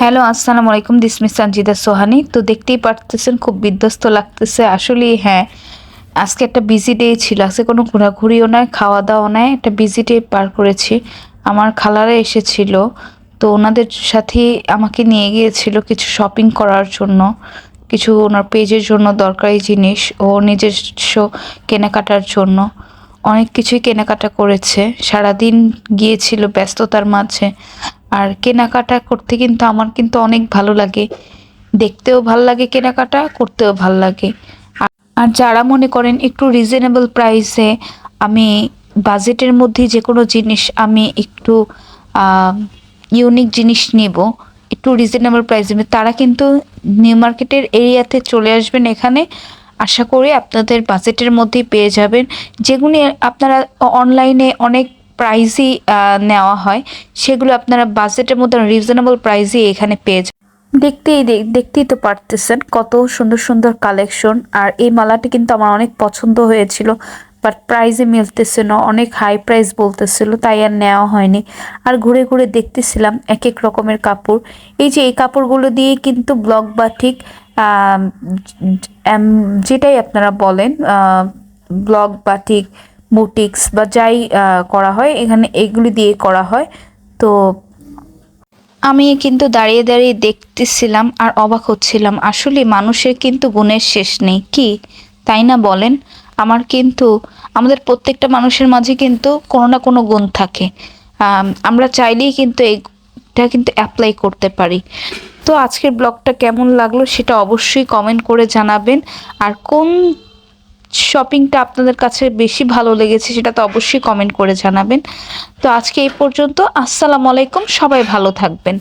Hello, আসসালামু আলাইকুম this miss Sanjida Sohani তো দেখতেই পারতেছেন, খুব বিধ্বস্ত লাগতেছে। আসলেই হ্যাঁ আজকে একটা বিজি ডে ছিল। আজকে কোনো ঘোরাঘুরিও নয় খাওয়া দাওয়া নয় একটা বিজি ডে পার করেছি। আমার খালারা এসেছিল, তো ওনাদের সাথে আমাকে নিয়ে গিয়েছিল কিছু শপিং করার জন্য, কিছু ওনার পেজের জন্য দরকারি জিনিস, ও নিজস্ব কেনাকাটার জন্য। অনেক কিছুই কেনাকাটা করেছে। সারাদিন গিয়েছিল ব্যস্ততার মাঝে। আর কেনাকাটা করতে কিন্তু আমার কিন্তু অনেক ভালো লাগে। দেখতেও ভালো লাগে কেনাকাটা, করতেও ভালো লাগে। আর- যারা মনে করেন একটু রিজনেবল প্রাইসে আমি বাজেটের মধ্যে যে কোনো জিনিস আমি একটু ইউনিক জিনিস নেব, একটু রিজনেবল প্রাইসে তারা কিন্তু নিউ মার্কেটের এরিয়াতে চলে আসবেন এখানে। আশা করি আপনাদের বাজেটের মধ্যে পেয়ে যাবেন। যেগুলি আপনারা অনলাইনে অনেক প্রাইসই নেওয়া হয়, সেগুলো আপনারা বাজেটের মধ্যে রিজনেবল প্রাইসই এখানে পেয়ে যাবেন। দেখতেই দেখতেই তো পারতেছেন কত সুন্দর সুন্দর কালেকশন আর এই মালাটি কিন্তু আমার অনেক পছন্দ হয়েছিল। বাট প্রাইসে মিলতেছে না অনেক হাই প্রাইস বলতেছিল তাই আর নেওয়া হয়নি। আর ঘুরে ঘুরে দেখতেছিলাম এক এক রকমের কাপড়। এই যে এই কাপড়গুলো দিয়ে কিন্তু ব্লক আম, এম- যেটাই আপনারা বলেন ব্লক বাটিক বুটিক্স বা যাই করা হয় এখানে এগুলি দিয়ে করা হয়। তো আমি কিন্তু দাঁড়িয়ে দাঁড়িয়ে দেখতেছিলাম আর অবাক হচ্ছিলাম আসলে মানুষের কিন্তু গুণের শেষ নেই কি? তাই না বলেন? আমার কিন্তু আমাদের প্রত্যেকটা মানুষের মাঝে কিন্তু কোনো না কোনো গুণ থাকে। আমরা চাইলেই কিন্তু এটা কিন্তু অ্যাপ্লাই করতে পারি। তো আজকের ব্লগটা কেমন লাগল সেটা অবশ্যই কমেন্ট করে জানাবেন। আর কোন শপিংটা আপনাদের কাছে বেশি ভালো লেগেছে সেটা তো অবশ্যই কমেন্ট করে জানাবেন। তো আজকে এই পর্যন্ত, আসসালামু আলাইকুম, সবাই ভালো থাকবেন।